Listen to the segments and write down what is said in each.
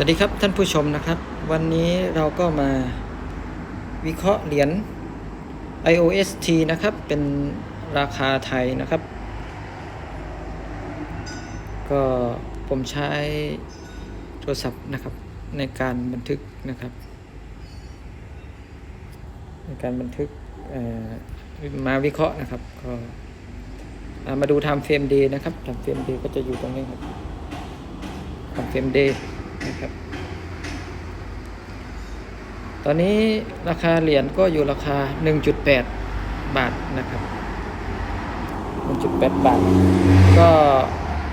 วัสดีครับท่านผู้ชมนะครับ วันนี้เราก็มาวิเคราะห์เหรียญ IOST นะครับ เป็นราคาไทยนะครับ ก็ผมใช้โทรศัพท์นะครับในการบันทึกนะครับ ในการบันทึกมาวิเคราะห์นะครับ ก็มาดูทำเฟรมเดย์นะครับทำเฟรมเดย์ก็จะอยู่ตรงนี้ครับทำเฟรมเดย์ นะครับ ตอนนี้ราคาเหรียญก็อยู่ราคา 1.8 บาทนะครับ 1.8 บาท ก็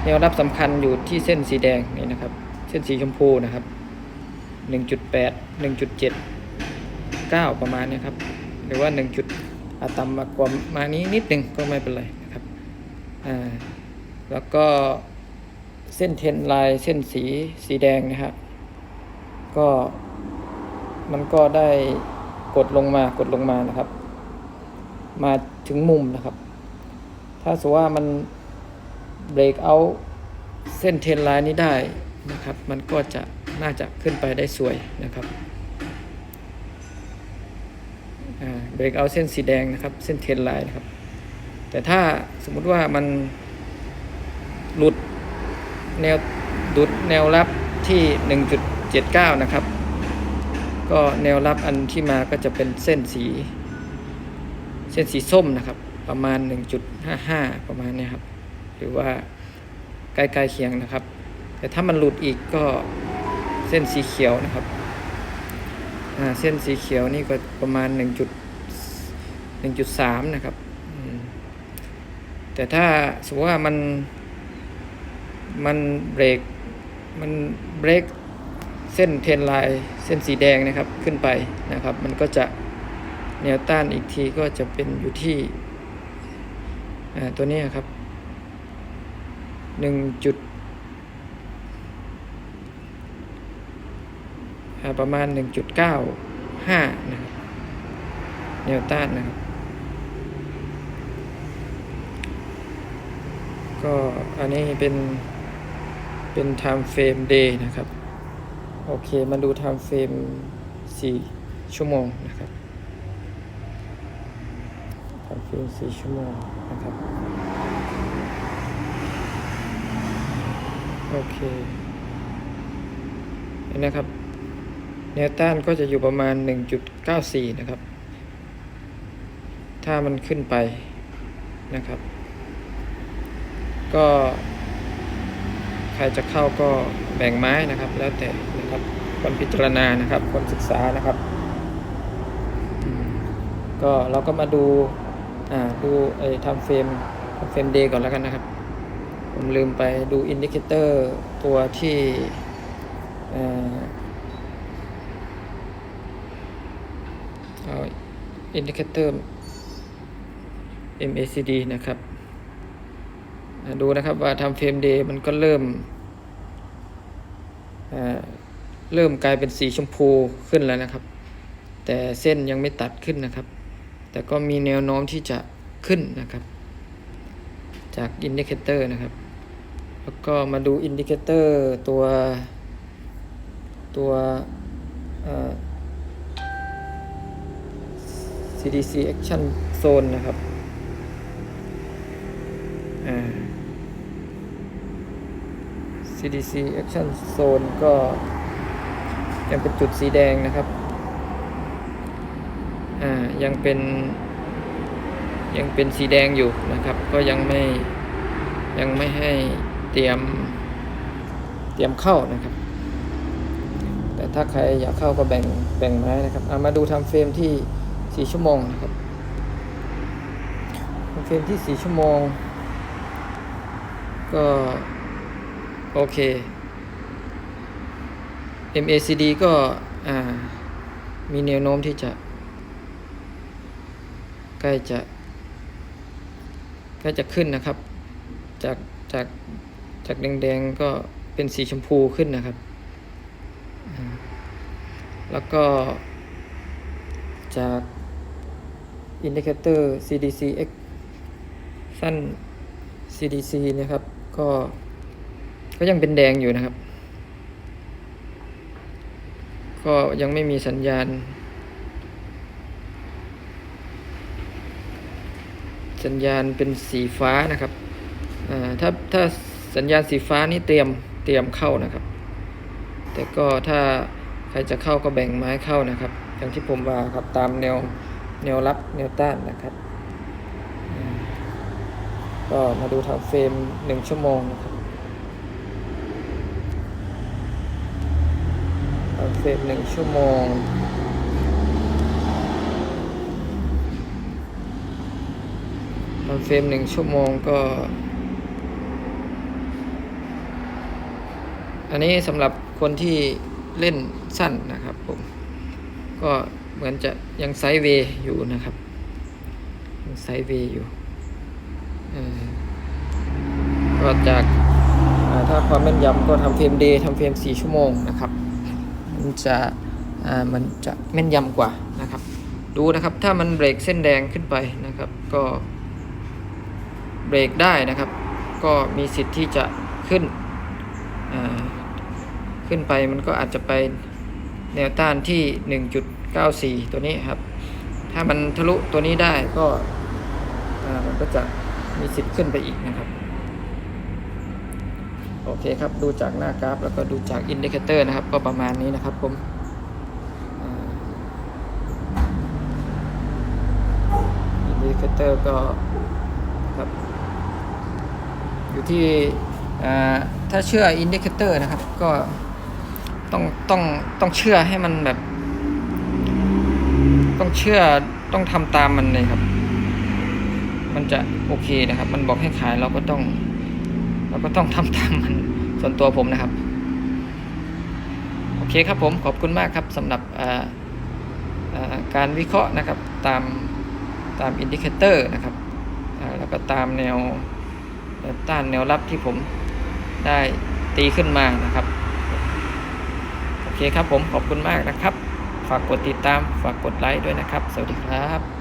แนวรับสำคัญอยู่ที่เส้นสีแดงนี่นะครับ เส้นสีชมพูนะครับ 1.8 1.7 9 ประมาณนี้ครับ หรือว่า 1 จุดอาต่ำมากกว่ามานี้นิดหนึ่งก็ไม่เป็นไรนะครับ อ่า แล้วก็ เส้นเทนไลน์เส้นสีสีแดงนะครับก็มันก็ได้กดลงมากดลงมานะครับ มาถึงมุมนะครับ ถ้าสมมติว่ามันเบรกเอาเส้นเทนไลน์นี้ได้นะครับ มันก็จะน่าจะขึ้นไปได้สวยนะครับเบรกเอาเส้นสีแดงนะครับ เส้นเทนไลน์นะครับ แต่ถ้าสมมุติว่ามันหลุด แนวดุดแนวรับที่ 1.79 นะครับ ก็แนวรับอันที่มาก็จะเป็นเส้นสี เส้นสีส้มนะครับ ประมาณ 1.55 ประมาณนี้ครับ หรือว่าใกล้ๆเคียงนะครับ แต่ถ้ามันหลุดอีกก็เส้นสีเขียวนะครับเส้นสีเขียวนี่ก็ประมาณ 1 1.3 นะครับแต่ถ้าสมมติว่ามัน มันเบรกมันเบรกเส้นเทนไลน์เส้นสีแดงนะครับขึ้นไปนะครับ มันก็จะแนวต้านอีกทีก็จะเป็นอยู่ที่ตัวนี้ครับหนึ่งจุดประมาณ 1.95นะครับแนวต้านนะครับก็อันนี้เป็น เป็น time frame day นะครับ โอเค มาดู time frame 4 ชั่วโมงนะครับ time frame 4 ชั่วโมงนะครับ โอเค เห็นนะครับ แนวต้านก็จะอยู่ประมาณ 1.94 นะครับ ถ้ามันขึ้นไปนะครับ ก็ ใครจะเข้าก็แบ่งไม้นะครับ แล้วแต่นะครับคนพิจารณานะครับ คนศึกษานะครับก็เราก็มาดูอ่าดูไอ้ทำเฟรมทำเฟรมเดย์ก่อนแล้วกันนะครับ ผมลืมไปดูอินดิเคเตอร์ตัวที่เอ่อเอาอินดิเคเตอร์ MACD นะครับ ดูนะครับว่าทำเฟรมเดย์มันก็เริ่มเริ่มกลายเป็นสีชมพูขึ้นแล้วนะครับ แต่เส้นยังไม่ตัดขึ้นนะครับ แต่ก็มีแนวโน้มที่จะขึ้นนะครับ จากอินดิเคเตอร์นะครับ แล้วก็มาดูอินดิเคเตอร์ตัวตัว CDC Action Zone นะครับ CDC Action Zone ก็ยังเป็นจุดสีแดงนะครับ อ่า ยังเป็น ยังเป็นสีแดงอยู่นะครับ ก็ยังไม่ ยังไม่ให้เตรียม เตรียมเข้านะครับ แต่ถ้าใครอยากเข้าก็แบ่ง แบ่งไม้นะครับ เอามาดูทำเฟรมที่ 4 ชั่วโมงนะครับทำเฟรมที่ 4 ชั่วโมง ก็ โอเค MACD ก็มีแนวโน้มที่จะ ใกล้จะ ใกล้จะขึ้นนะครับ จากจากจากแดงๆก็เป็นสีชมพูขึ้นนะครับ แล้วก็จากอินดิเคเตอร์ CDC X สั้น CDC นะครับ ก็ ก็ยังเป็นแดงอยู่นะครับ ก็ยังไม่มีสัญญาณ สัญญาณเป็นสีฟ้านะครับถ้าถ้าสัญญาณสีฟ้านี่เตรียมเตรียมเข้านะครับ แต่ก็ถ้าใครจะเข้าก็แบ่งไม้เข้านะครับ อย่างที่ผมว่าครับตามแนวแนวรับแนวต้านนะครับ ก็มาดูทำเฟรมหนึ่งชั่วโมงนะครับทำเฟรมหนึ่งชั่วโมงทำเฟรมหนึ่งชั่วโมงก็ อันนี้สำหรับคนที่เล่นสั้นนะครับผม ก็เหมือนจะยังไซด์เวย์อยู่นะครับ ยังไซด์เวย์อยู่ ก็จากถ้าความแม่นยำก็ทำเฟรมเดย์ทำเฟรม4 ชั่วโมงนะครับ มันจะมันจะแม่นยำกว่านะครับ ดูนะครับถ้ามันเบรกเส้นแดงขึ้นไปนะครับ ก็เบรกได้นะครับ ก็มีสิทธิ์ที่จะขึ้นขึ้นไปมันก็อาจจะไปแนวต้านที่ 1.94 ตัวนี้ครับ ถ้ามันทะลุตัวนี้ได้ก็มันก็จะ มีสิทธิ์ขึ้นไปอีกนะครับ โอเคครับ ดูจากหน้ากราฟ แล้วก็ดูจากอินดิเคเตอร์นะครับ ก็ประมาณนี้นะครับผมอินดิเคเตอร์ก็ครับ อยู่ที่อ่าถ้าเชื่ออินดิเคเตอร์นะครับ ก็ต้องต้องต้องเชื่อให้มันแบบ ต้องเชื่อต้องทำตามมันเลยครับ มันจะโอเคนะครับ มันบอกให้ขายเราก็ต้อง เราก็ต้องทำตามมันส่วนตัวผมนะครับ โอเคครับผมขอบคุณมากครับสำหรับการวิเคราะห์นะครับตามตามอินดิเคเตอร์นะครับแล้วก็ตามแนวต้านแนวรับที่ผมได้ตีขึ้นมานะครับ โอเคครับผมขอบคุณมากนะครับ ฝากกดติดตาม ฝากกดไลค์ด้วยนะครับ สวัสดีครับ